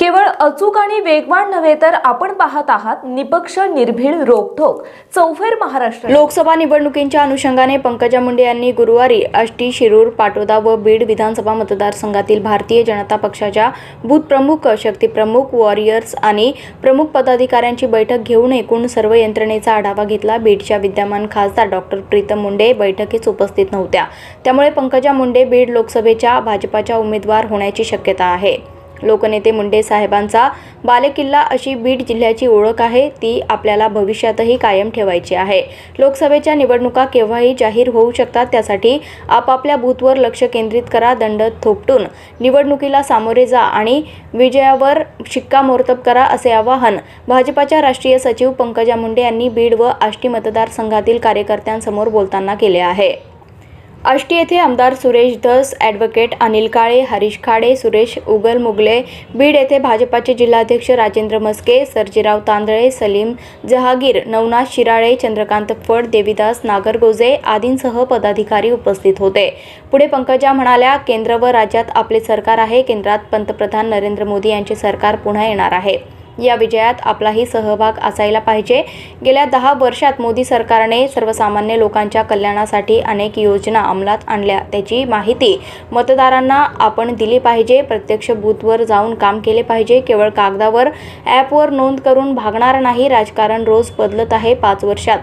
केवळ अचूक आणि वेगवान नव्हे तर आपण पाहत आहात निपक्ष निर्भीड रोखोक चौफेर महाराष्ट्र. लोकसभा निवडणुकींच्या अनुषंगाने पंकजा मुंडे यांनी गुरुवारी आष्टी शिरूर पाटोदा व बीड विधानसभा मतदारसंघातील भारतीय जनता पक्षाच्या बूथ प्रमुख शक्तीप्रमुख वॉरियर्स आणि प्रमुख पदाधिकाऱ्यांची बैठक घेऊन एकूण सर्व यंत्रणेचा आढावा घेतला. बीडच्या विद्यमान खासदार डॉक्टर प्रीतम मुंडे बैठकीस उपस्थित नव्हत्या. त्यामुळे पंकजा मुंडे बीड लोकसभेच्या भाजपाच्या उमेदवार होण्याची शक्यता आहे. लोकनेते मुंडे साहेबांचा बालेकिल्ला अशी बीड जिल्ह्याची ओळख आहे. ती आपल्याला भविष्यातही कायम ठेवायची आहे. लोकसभेच्या निवडणुका केव्हाही जाहीर होऊ शकतात त्यासाठी आपापल्या बूथवर लक्ष केंद्रित करा दंड थोपटून निवडणुकीला सामोरे जा आणि विजयावर शिक्कामोर्तब करा असे आवाहन भाजपाच्या राष्ट्रीय सचिव पंकजा मुंडे यांनी बीड व आष्टी मतदारसंघातील कार्यकर्त्यांसमोर बोलताना केले आहे. आष्टी येथे आमदार सुरेश धस ॲडव्होकेट अनिल काळे हरीश खाडे सुरेश उगल मुगले बीड येथे भाजपाचे जिल्हाध्यक्ष राजेंद्र मस्के सर्जीराव तांदळे सलीम जहागीर नवनाथ शिराळे चंद्रकांत फड देविदास नागरगोजे आदींसह पदाधिकारी उपस्थित होते. पुढे पंकजा म्हणाल्या केंद्र व राज्यात आपले सरकार आहे केंद्रात पंतप्रधान नरेंद्र मोदी यांचे सरकार पुन्हा येणार आहे. या विजयात आपलाही सहभाग असायला पाहिजे. गेल्या दहा वर्षात मोदी सरकारने सर्वसामान्य लोकांच्या कल्याणासाठी अनेक योजना अंमलात आणल्या. त्याची माहिती मतदारांना आपण दिली पाहिजे. प्रत्यक्ष बूथवर जाऊन काम केले पाहिजे. केवळ कागदावर ॲपवर नोंद करून भागणार नाही. राजकारण रोज बदलत आहे पाच वर्षात.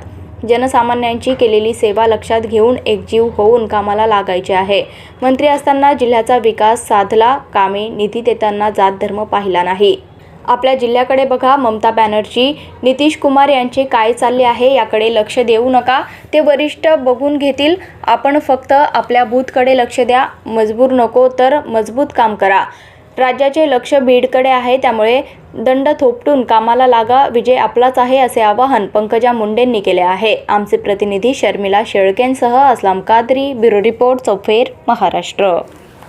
जनसामान्यांची केलेली सेवा लक्षात घेऊन एकजीव होऊन कामाला लागायचे आहे. मंत्री असताना जिल्ह्याचा विकास साधला. कामे निधी देताना जात धर्म पाहिला नाही. आपल्या जिल्ह्याकडे बघा. ममता बॅनर्जी नितीश कुमार यांचे काय चालले आहे याकडे लक्ष देऊ नका. ते वरिष्ठ बघून घेतील. आपण फक्त आपल्या बूथकडे लक्ष द्या. मजबूर नको तर मजबूत काम करा. राज्याचे लक्ष बीडकडे आहे. त्यामुळे दंड थोपटून कामाला लागा. विजय आपलाच आहे असे आवाहन पंकजा मुंडेंनी केले आहे. आमचे प्रतिनिधी शर्मिला शेळकेंसह असलाम कादरी ब्युरो रिपोर्ट चौफेर महाराष्ट्र.